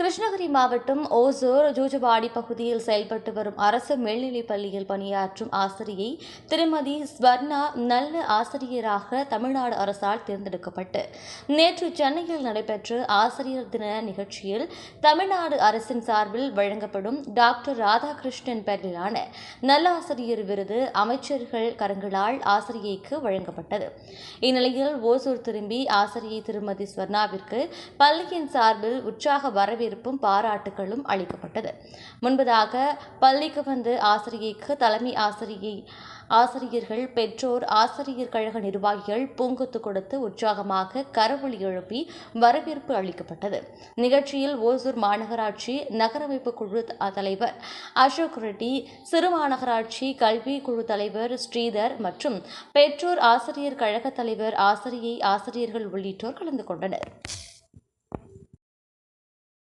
கிருஷ்ணகிரி மாவட்டம் ஓசூர் ஜூஜபாடி பகுதியில் செயல்பட்டு வரும் அரசு மேல்நிலைப் பள்ளியில் பணியாற்றும் ஆசிரியை திருமதி ஸ்வர்ணா நல்ல ஆசிரியராக தமிழ்நாடு அரசால் தேர்ந்தெடுக்கப்பட்டு. நேற்று சென்னையில் நடைபெற்ற ஆசிரியர் தின நிகழ்ச்சியில் தமிழ்நாடு அரசின் சார்பில் வழங்கப்படும் டாக்டர் ராதாகிருஷ்ணன் பெயரிலான நல்லாசிரியர் விருது அமைச்சர்கள் கரங்களால் ஆசிரியைக்கு வழங்கப்பட்டது. இந்நிலையில் ஓசூர் திரும்பி ஆசிரியை திருமதி ஸ்வர்ணாவிற்கு பள்ளியின் சார்பில் உற்சாக வரவேற்பு வரவேற்பும் பாராட்டுகளும் அளிக்கப்பட்டது. முன்பதாக பள்ளிக்கு வந்து ஆசிரியைக்கு தலைமை ஆசிரியை ஆசிரியர்கள் பெற்றோர் ஆசிரியர் கழக நிர்வாகிகள் பூங்கொத்து கொடுத்து உற்சாகமாக கரவொலி எழுப்பி வரவேற்பு அளிக்கப்பட்டது. நிகழ்ச்சியில் ஓசூர் மாநகராட்சி நகரமைப்பு குழு தலைவர் அசோக் ரெட்டி சிறு மாநகராட்சி கல்வி குழு தலைவர் ஸ்ரீதர் மற்றும் பெற்றோர் ஆசிரியர் கழக தலைவர் ஆசிரியை ஆசிரியர்கள் உள்ளிட்டோர் கலந்து கொண்டனர்.